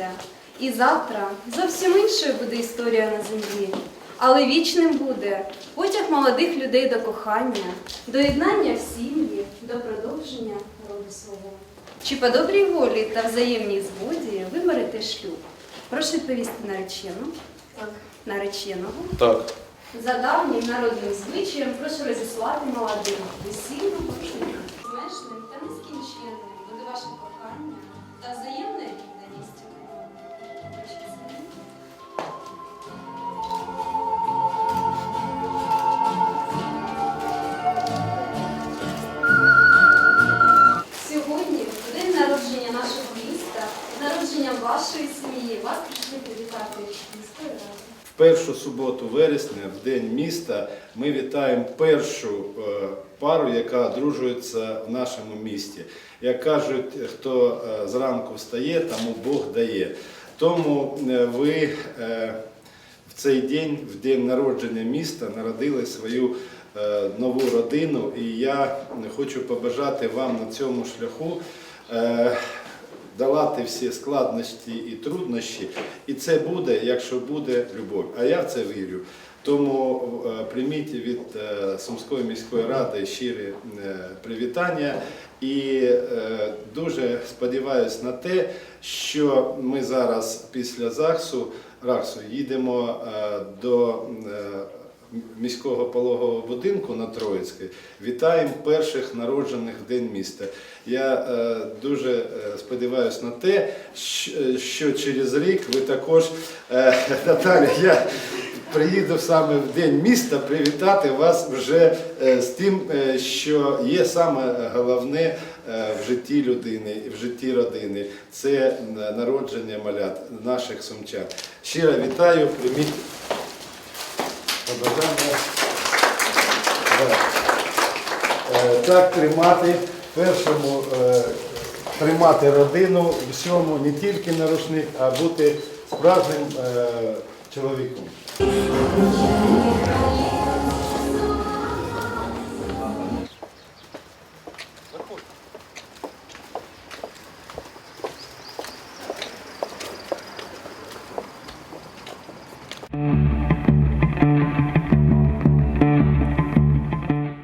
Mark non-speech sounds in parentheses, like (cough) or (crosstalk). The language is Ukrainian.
і. І завтра зовсім іншою буде історія на землі. Але вічним буде потяг молодих людей до кохання, до єднання в сім'ї, до продовження роду свого. Чи по добрій волі та взаємній згоді ви берете шлюб? Прошу відповісти наречену. Так. Нареченого. Так. За давнім народним звичаєм прошу розіслати молодим весільну пошуку. Змешним та нескінченним з вашої сім'ї, вас прийшли привітати міської. В першу суботу вересня, в день міста, ми вітаємо першу е, пару, яка одружується в нашому місті. Як кажуть, хто е, зранку встає, тому Бог дає. Тому е, ви в цей день, в день народження міста, народили свою нову родину. І я хочу побажати вам на цьому шляху. Долати всі складності і труднощі, і це буде, якщо буде любов. А я в це вірю. Тому е, прийміть від е, Сумської міської ради щирі е, привітання і дуже сподіваюся на те, що ми зараз після ЗАГСу РАГСу їдемо до міського пологового будинку на Троїцькій. Вітаємо перших народжених в День міста. Я е, дуже е, сподіваюся на те, що через рік ви також, е, (laughs) Наталя, я приїду саме в День міста привітати вас вже е, з тим, е, що є саме головне е, в житті людини, і в житті родини. Це е, народження малят наших сумчан. Щиро вітаю, прийміть побажання. Е, Так тримати першому е, тримати родину всьому, не тільки на рушник, а бути справжнім е, чоловіком.